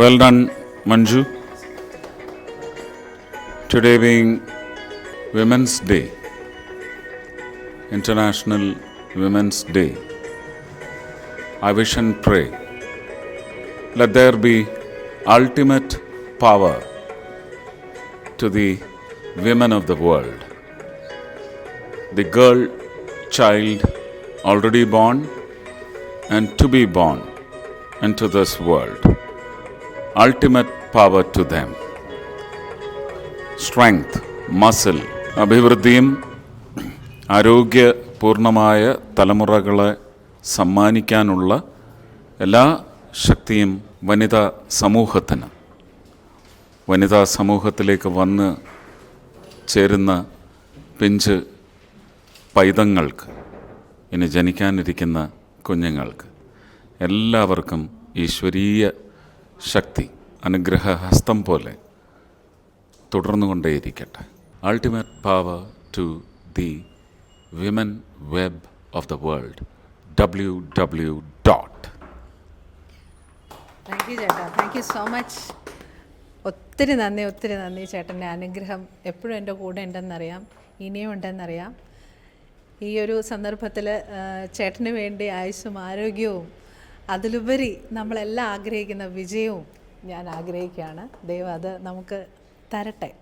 Well done, Manju. Today being Women's Day, International Women's Day, I wish and pray let there be ultimate power to the women of the world. The girl child already born and to be born into this world. Ultimate power to them strength muscle അഭിവൃദ്ധിയും ആരോഗ്യപൂർണമായ തലമുറകളെ സമ്മാനിക്കാനുള്ള എല്ലാ ശക്തിയും വനിതാ സമൂഹത്തിന്. വനിതാ സമൂഹത്തിലേക്ക് വന്ന് ചേരുന്ന പിഞ്ച് പൈതങ്ങൾക്ക് ഇനി ജനിക്കാനിരിക്കുന്ന കുഞ്ഞുങ്ങൾക്ക് എല്ലാവർക്കും ഈശ്വരീയ ശക്തി അനുഗ്രഹഹസ്തം പോലെ തുടർന്നു തുടർന്നുകൊണ്ടേയിരിക്കട്ടെ. Ultimate power to the women web of the world W W dot thank you ചേട്ടാ. താങ്ക് യു സോ മച്ച് ഒത്തിരി നന്ദി ഒത്തിരി നന്ദി ചേട്ടന്റെ അനുഗ്രഹം എപ്പോഴും എന്റെ കൂടെ ഉണ്ടെന്നറിയാം ഇനിയും ഉണ്ടെന്നറിയാം. ഈ ഒരു സന്ദർഭത്തിൽ ചേട്ടന് വേണ്ടി ആയുസ്സും ആരോഗ്യവും അതിലുപരി നമ്മളെല്ലാം ആഗ്രഹിക്കുന്ന വിജയവും ഞാൻ ആഗ്രഹിക്കുകയാണ്. ദൈവം അത് നമുക്ക് തരട്ടെ.